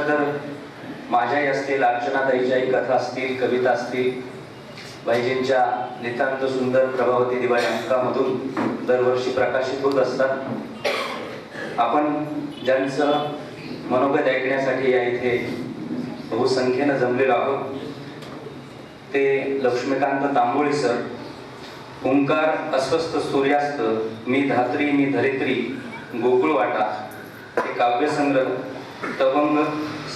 खरं तर माझ्याही असतील अर्चनाताईच्याही कथा असतील कविता असतील बाईजींच्या नितांत सुंदर प्रभावती दिवाळी अंकामधून दरवर्षी प्रकाशित होत असतात. आपण ज्यांचं मनोगत ऐकण्यासाठी या इथे बहुसंख्येनं जमलेलो आहोत ते लक्ष्मीकांत तांबोळी सर. ओंकार अस्वस्थ सूर्यास्त मी धात्री मी धरित्री गोकुळवाटा हे काव्यसंग्रह तवंग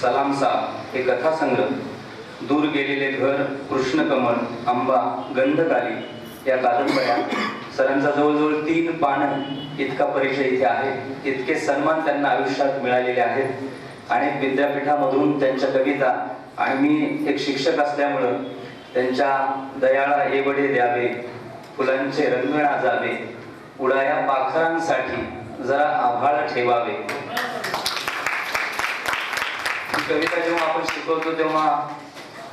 सलामसा हे कथासंग्रह. दूर गेलेले घर कृष्णकमळ आंबा गंधकाली या कादंबऱ्या सरांचा जवळजवळ तीन पानं इतका परिचय इथे आहे. इतके सन्मान त्यांना आयुष्यात मिळालेले आहेत. अनेक विद्यापीठामधून त्यांच्या कविता आणि मी एक शिक्षक असल्यामुळं त्यांच्या दयाळा एवढे द्यावे फुलांचे रंगणा जावे उडाया पाखरांसाठी जरा आभाळ ठेवावे. कविता जेव्हा आपण शिकवतो तेव्हा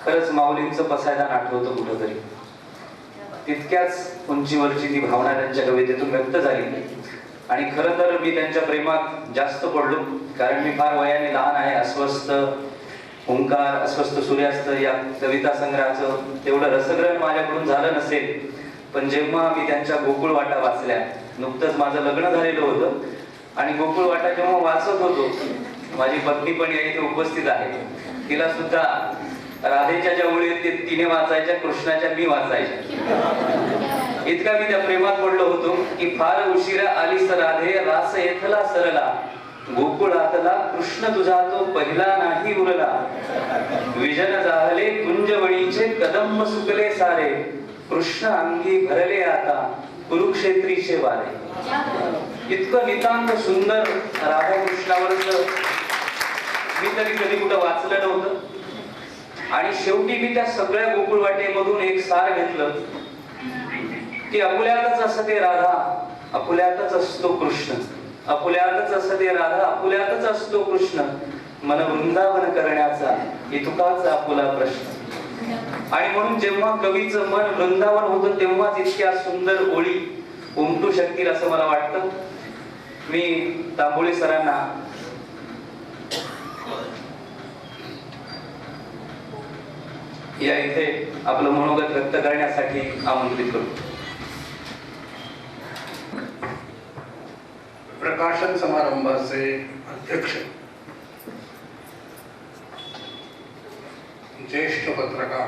खरंच माऊलींचं पसायदान आठवतं कुठंतरी. तितक्याच उंचीवरची ती भावना त्यांच्या कवितेतून व्यक्त झाली. आणि खरं तर मी त्यांच्या प्रेमात जास्त पडलो कारण मी फार वयाने लहान आहे. अस्वस्थ ओंकार अस्वस्थ सूर्यास्त या कविता संग्रहाचं तेवढं रसग्रहण माझ्याकडून झालं नसेल. पण जेव्हा मी त्यांच्या गोकुळ वाटा वाचल्या नुकतंच माझं लग्न झालेलं होतं. आणि गोकुळ वाटा जेव्हा वाचत होतो माझी पत्नी पण या इथे उपस्थित आहे. तिला सुद्धा राधेच्या ज्या ओळी ते तिने वाचायच्या कृष्णाच्या मी वाचायच्या. इतका मी त्या प्रेमात पडलो होतो की फार उशिरा आलीस राधे रास येथला सरला. गोकुळातला कृष्ण तुझा तो पहिला नाही उरला. विजन जाहले कुंजवणीचे कदंब सुकले सारे. कृष्ण अंगी भरले आता कुरुक्षेत्रीचे वारे. इतकं नितांत सुंदर राधाकृष्णावरच मी तरी कधी कुठं वाचलं नव्हतं. आणि शेवटी मी त्या सगळ्या गोकुळ वाटेमधून एक सार घेतलं. की अपुल्यातच असते राधा अपुल्यातच असतो कृष्ण. अपुल्यातच असते राधा अपुल्यातच असतो कृष्ण. मन वृंदावन करण्याचा इतुकाच आपुला प्रश्न. आणि म्हणून जेव्हा कवीचं मन वृंदावन होतं तेव्हाच इतक्या सुंदर ओळी उमटू शकतील असं मला वाटतं. मी तांबोळी सरांना या इथे आपलं मनोगत व्यक्त करण्यासाठी आमंत्रित करू. प्रकाशन समारंभाचे अध्यक्ष ज्येष्ठ पत्रकार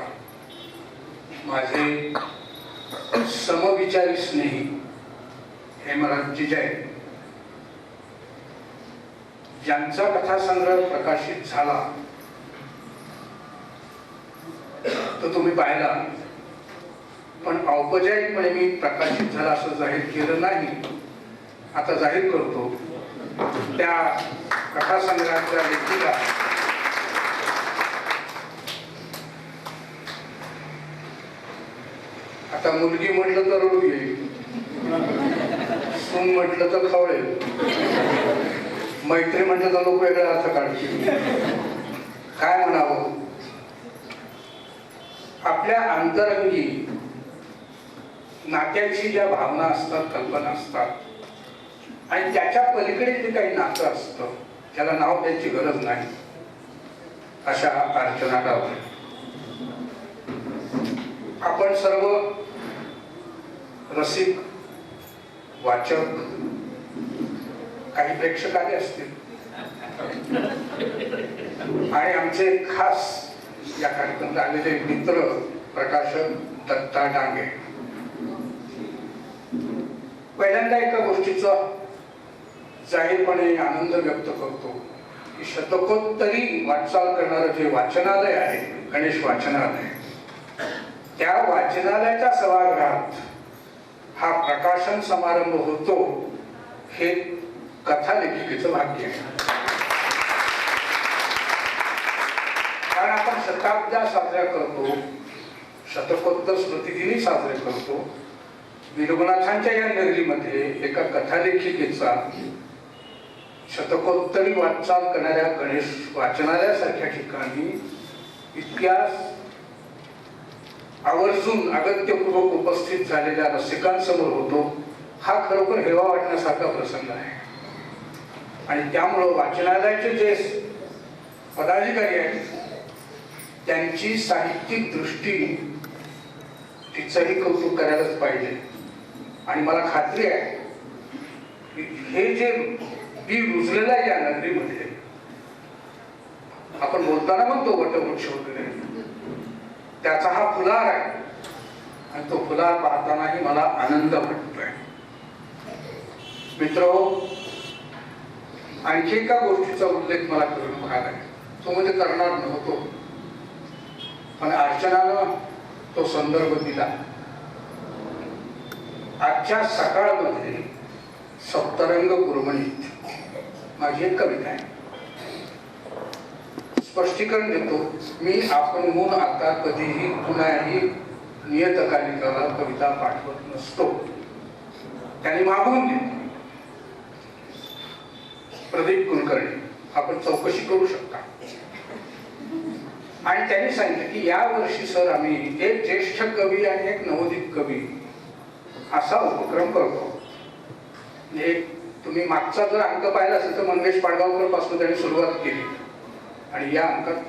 माझे समविचारी स्नेही हेमराजजी जैन ज्यांचा कथासंग्रह प्रकाशित झाला तर तुम्ही पाहिला. पण औपचारिकपणे मी प्रकाशित झाला असं जाहीर केलं नाही. आता जाहीर करतो. त्या कथासंग्रहाच्या लेखिका आता मुलगी म्हटलं तर रडू येईल. सून म्हटलं तर खवळेल. मैत्री म्हटलं तर लोक वेगळा अर्थ काढतील. काय म्हणावं? आपल्या अंतरंगी नात्याची ज्या भावना असतात कल्पना असतात आणि त्याच्या पलीकडे जे काही नातं असतं त्याला नाव द्यायची गरज नाही. अशा अर्चना डावरे आपण सर्व रसिक वाचक काही प्रेक्षक आले असतील. आणि आमचे खास या कार्यक्रमात आलेले मित्र प्रकाशन दत्ता डांगे. पहिल्यांदा एका गोष्टीचा जाहीरपणे आनंद व्यक्त करतो की शतकोत्तरी वाटचाल करणारं जे वाचनालय आहे गणेश वाचनालय त्या वाचनालयाच्या सभागृहात हा प्रकाशन समारंभ होतो हे कथा लेखिकेचं भाग्य आहे कारण आपण शताब्द्या साजऱ्या करतो. शतकोत्तर स्मृतिदिनी साजरे करतो. विरगुनाथांच्या या नगरीमध्ये एका कथालेखिकेचा शतकोत्तरी वाटचाल करणाऱ्या गणेश वाचनालयासारख्या ठिकाणी इतिहास आवर्जून अगत्यपूर्वक उपस्थित झालेल्या रसिकांसमोर होतो. हा खरोखर हेवा वाटण्यासारखा प्रसंग आहे. आणि त्यामुळं वाचनालयाचे जे पदाधिकारी आहेत त्यांची साहित्यिक दृष्टी तिचंही कौतुक करायलाच पाहिजे. आणि मला खात्री आहे की हे जे बी रुजलेलं आहे या नगरीमध्ये आपण बोलताना म्हणतो वटवृक्ष वगैरे. त्याचा हा फुलार आहे. आणि तो फुलार पाहतानाही मला आनंद वाटतोय. मित्र आणखी एका गोष्टीचा उल्लेख मला करून भाग आहे. तो म्हणजे करणार नव्हतो. पण अर्चनानं तो संदर्भ दिला. आजच्या सकाळमध्ये सप्तरंग गुरमणीत माझी एक कविता आहे. स्पष्टीकरण देतो मी आपण आपणहून आता कधीही कुणाही नियतकालिकाला कविता पाठवत नसतो. त्यांनी मागून दिली. प्रदीप कुलकर्णी आपण चौकशी करू शकता. आणि त्यांनी सांगितलं की या वर्षी सर आम्ही एक ज्येष्ठ कवी आणि एक नवोदित कवी असा उपक्रम करतो. म्हणजे तुम्ही मागचा जर अंक पाहिला असेल तर मंगेश पाडगावकरपासून त्यांनी सुरुवात केली. आणि या अंकात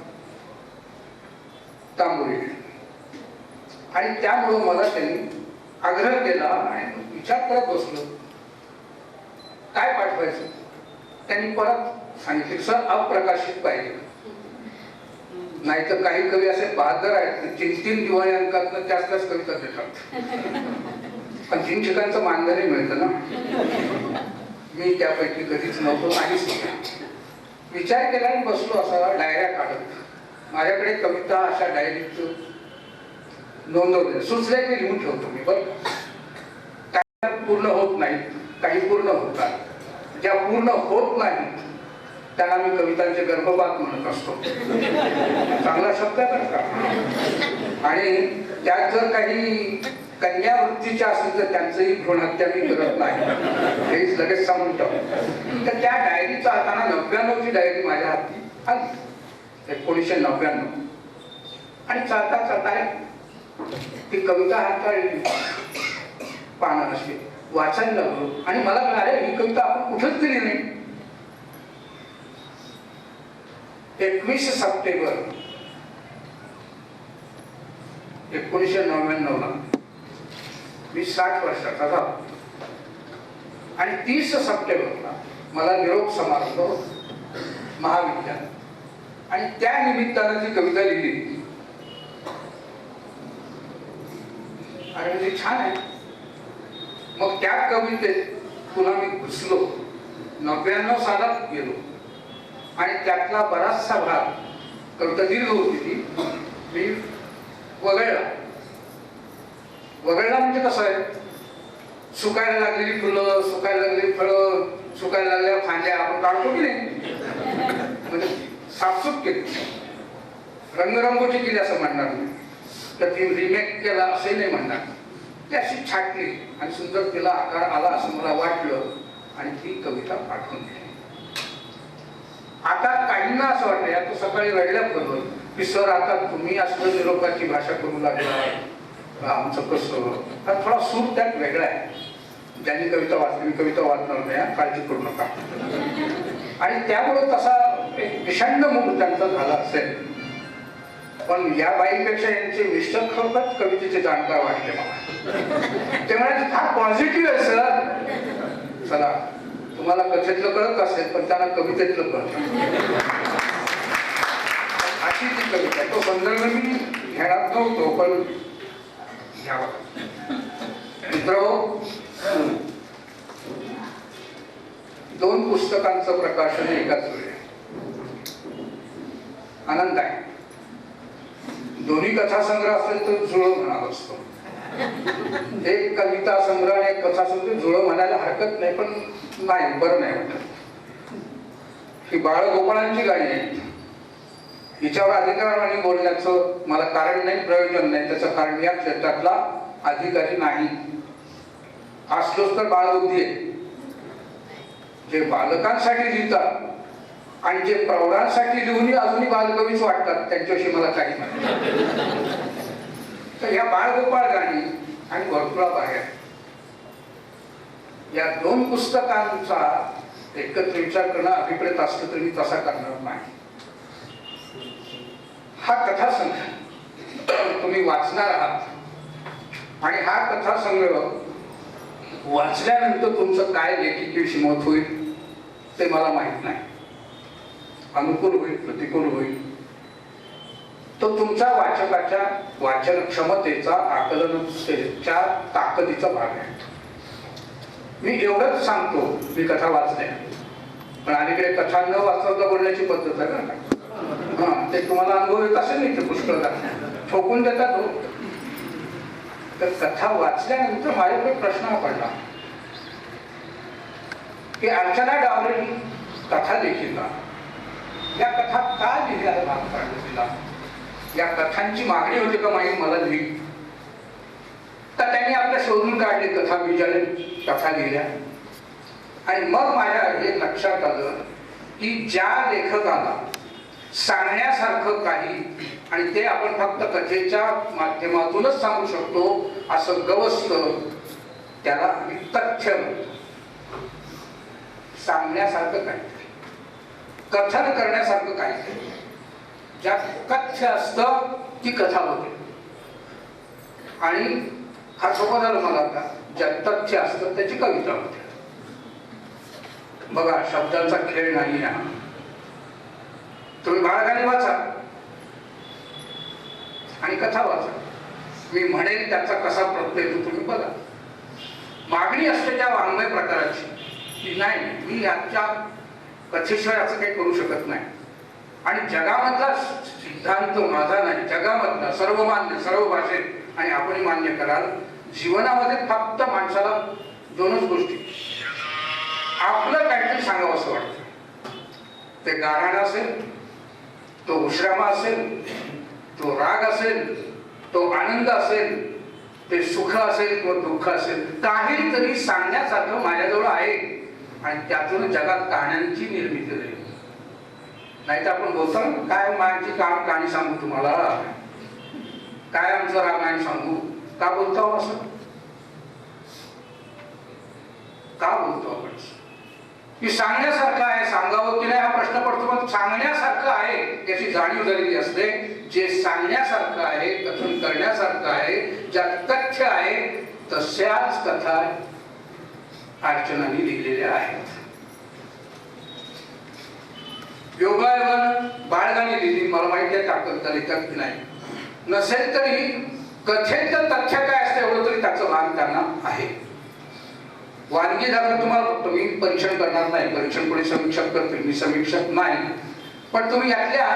तांबोळी आणि त्यामुळं मला त्यांनी आग्रह केला आणि विचार करत बसलो. काय पाठवायचं? त्यांनी परत सांगितले सर अप्रकाशित पाहिजे. नाही तर काही कवी असे बहादर आहेत चिंतीन तीन तीन दिवाळी अंकात त्याच त्याच कविता देतात. पण तीन मानधनही मिळतं ना. मी त्यापैकी कधीच नव्हतो नाहीच नाही. विचार केला आणि बसलो असा डायऱ्या काढत. माझ्याकडे कविता अशा डायरीच नोंदवले सुचले की लिहून ठेवतो मी बरं. काही पूर्ण होत नाही काही पूर्ण होतात. ज्या पूर्ण होत नाही त्याला मी कवितांचे गर्भपात म्हणत असतो. चांगला शब्द आहे बरं का? आणि त्यात जर काही कन्या वृत्तीच्या असतील तर त्यांचंही भ्रूण हत्या मी करत नाही. हे लगेच सांगून ठेव तर त्या डायरीचा हाताना नव्याण्णवची डायरी माझ्या हाती आली. एकोणीसशे नव्याण्णव आणि चालता चालता ती कविता हाताळली. पानं अशी वाचायला लागलो. आणि मला मिळाले ही कविता आपण कुठंच दिली नाही. एकवीस सप्टेंबर एकोणीसशे नव्याण्णव ला मी साठ वर्षाचा झालो. आणि तीस सप्टेंबरला मला निरोप समारंभ महाविद्यालय. आणि त्या निमित्तानं ती कविता लिहिली. आणि म्हणजे छान आहे. मग त्या कवितेत पुन्हा मी घुसलो. नव्याण्णव सालात गेलो. आणि त्यातला बराचसा भाग कविता दीर्घ होती ती मी वगळला. वगळला म्हणजे कसं आहे? सुकायला लागलेली फुलं सुकायला लागलेली फळं सुकायला लागल्या फांद्या आपण काढतो की नाही? म्हणजे साफसूफ केली. रंगरंगोटी केली असं म्हणणार मी. तर ती रिमेक केला असे नाही म्हणणार. ती अशी छाटली आणि सुंदर तिला आकार आला असं मला वाटलं आणि ती कविता पाठवून दिली. आता काहींना असं वाटलं या तो सकाळी रडल्या बरोबर की सर आता तुम्ही असलं निरोपाची भाषा करू लागला आमचं कसं हा थोडा सूर त्यात वेगळा आहे. ज्यांनी कविता वाचली मी कविता वाचणार नाही काळजी करू नका. आणि त्यामुळे तसा एक विषण्ण मूड त्यांचा झाला असेल. पण या बाईपेक्षा यांचे मिस्टर खरोखरच कवितेचे जाणकार वाटले मला. ते म्हणाले फार पॉझिटिव्ह आहे सर. चला. तुम्हाला कथेतलं कळत असेल पण त्यांना कवितेतलं कळत अशी ती कविता. आहे. तो संदर्भ मी घेणार नव्हतो पण घ्यावा. मित्र हो, दोन पुस्तकांचं प्रकाशन एकाच वेळी. आनंद आहे. दोन्ही कथासंग्रह असेल तर जुळं म्हणाल असतो. एक कविता संग्रह आणि एक कथा संग्रह जुळं म्हणायला हरकत नाही पण नाही बरं नाही वाटत. ही बाळगोपाळांची गाणी आहे हिच्यावर अधिकाराने बोलण्याचं मला कारण नाही प्रयोजन नाही. त्याचं कारण या क्षेत्रातला अधिकारी नाही. असलोच तर बाळबुद्धी आहे जे बालकांसाठी लिहितात आणि जे प्रौढांसाठी लिहून अजूनही बालकवीच वाटतात त्यांच्याविषयी मला काही नाही. तर या बाळगोपाळ गाणी आणि वर्तुळाबाहेर या दोन पुस्तकांचा एकत्र विचार करणं अभिप्रेत असलं तरी मी तसा करणार नाही. हा कथासंग्रह तुम्ही वाचणार आहात. आणि हा कथासंग्रह वाचल्यानंतर तुमचं काय लेखिकेशी मत होईल ते मला माहीत नाही. अनुकूल होईल प्रतिकूल होईल. तो तुमच्या वाचकाच्या वाचन क्षमतेचा आकलनतेच्या ताकदीचा भाग आहे. मी एवढंच सांगतो मी कथा वाचल्या पण अलीकडे कथा न वाचवता बोलण्याची पद्धत आहे ना हा ते तुम्हाला अनुभव येत असेल नाही ते पुष्कळ ठोकून देतात हो. तर कथा वाचल्यानंतर माझ्याकडे प्रश्न पडला. की अर्चना डावरे कथा देखील या कथा का लिहिल्या भाग पाडलं तिला? या कथांची मागणी होती का माहीत? मला लिही तर त्यांनी आपल्या शोधून काढले कथा विचारले कथा लिहिल्या. आणि मग माझ्या हे लक्षात आलं की ज्या लेखकाला सांगण्यासारखं काही आणि ते आपण फक्त कथेच्या माध्यमातूनच सांगू शकतो असं गवस्त त्याला आम्ही तथ्य सांगण्यासारखं काही कथन करण्यासारखं काय ज्यात कथ्य असतं ती कथा होते. आणि हा सोपं झालं मला आता. ज्यात तथ्य असतं त्याची कविता होते. बघा शब्दांचा खेळ नाही हा. तुम्ही बाळगाने वाचा. आणि कथा वाचा. मी म्हणेन त्याचा कसा प्रत्यय तो तुम्ही बघा. मागणी असते त्या वाङ्मय प्रकाराची. की नाही मी याच्या कथेशिवाय असं काही करू शकत नाही. आणि जगामधला सिद्धांत माझा नाही जगामधला सर्व मान्य सर्व भाषेत आणि आपण मान्य कराल जीवनामध्ये फक्त माणसाला दोनच गोष्टी. आपलं काहीतरी सांगावं असं वाटतं. ते गाराण असेल तो उश्रामा असेल तो राग असेल तो आनंद असेल ते सुख असेल किंवा दुःख असेल काहीतरी सांगण्यासारखं माझ्याजवळ आहे. आणि त्यातून जगात कहाण्यांची निर्मिती झाली नाही तर आपण बोलतो काय माझी काम कहाणी सांगू तुम्हाला? काय आमचं रामायण सांगू? का बोलतो असं? का बोलतो आपण की सांगण्यासारखं आहे सांगावं की नाही हा प्रश्न पडतो पण सांगण्यासारखं आहे याची जाणीव झालेली असते. जे सांगण्यासारखं आहे कथन करण्यासारखं आहे ज्यात तथ्य आहे तशाच कथा अर्चनाने लिहिलेल्या आहेत. योगायोगानं बाळगाने लिहिली मला माहिती आहे ताकद झाली की नाही नसेल तरी कथेचं तथ्य काय असतं एवढं तरी त्याचं भान त्यांना आहे. वानगी दाखल तुम्हाला तुम्ही परीक्षण करणार नाही. परीक्षण कोणी समीक्षक करतील? मी समीक्षक नाही. पण तुम्ही यातल्या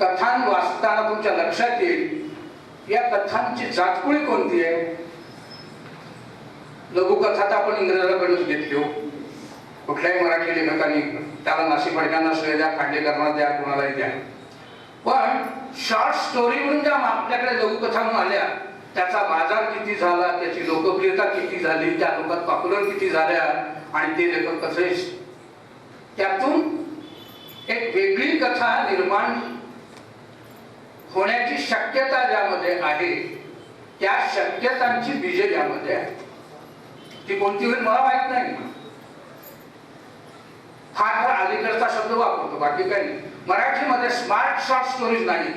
कथां वाचताना तुमच्या लक्षात येईल या कथांची जातकुळी कोणती आहे? लघुकथा तर आपण इंग्रजाकडूनच घेतली हो. कुठल्याही मराठी लेखकांनी त्याला नाशिक फडक्यांना श्रेय द्या खांडेकरांना द्या कुणालाही द्या. पण शॉर्ट स्टोरी म्हणून ज्या आपल्याकडे लघुकथा म्हणून आल्या त्याचा बाजार किती झाला त्याची लोकप्रियता किती झाली त्या लोकात पॉप्युलर किती झाल्या आणि ते लेखक कसे त्यातून एक वेगळी कथा निर्माण होण्याची शक्यता ज्यामध्ये आहे त्या शक्यतांची बीजे ज्यामध्ये आहे. ती कोणती होईल मला माहीत नाही. हा तर अलीकडचा शब्द वापरतो बाकी काही नाही. मराठीमध्ये स्मार्ट शॉर्ट स्टोरीज नाही.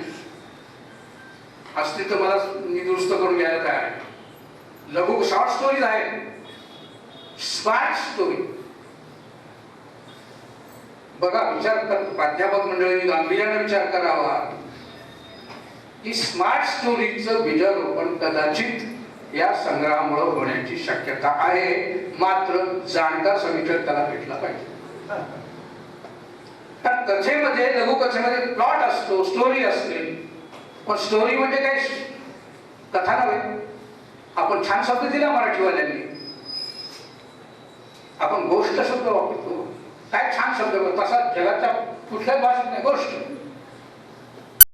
असली तर मला मी दुरुस्त करून घ्यायला तयार आहे. लघु शॉर्ट स्टोरीज आहेत. स्मार्ट स्टोरी बघा विचार कर प्राध्यापक मंडळी गांभीर्याने विचार करावा. की स्मार्ट स्टोरीचं बीजारोपण कदाचित या संग्रहामुळे होण्याची शक्यता आहे. मात्र जाणकार समीक्षक त्याला भेटला पाहिजे. तर कथेमध्ये लघुकथेमध्ये प्लॉट असतो स्टोरी असते पण स्टोरी म्हणजे काय कथा नव्हे आपण छान शब्द दिला मराठीवाल्यांनी आपण गोष्ट शब्द वापरतो काय छान शब्द तसा जगाच्या कुठल्याच भाषेत नाही गोष्ट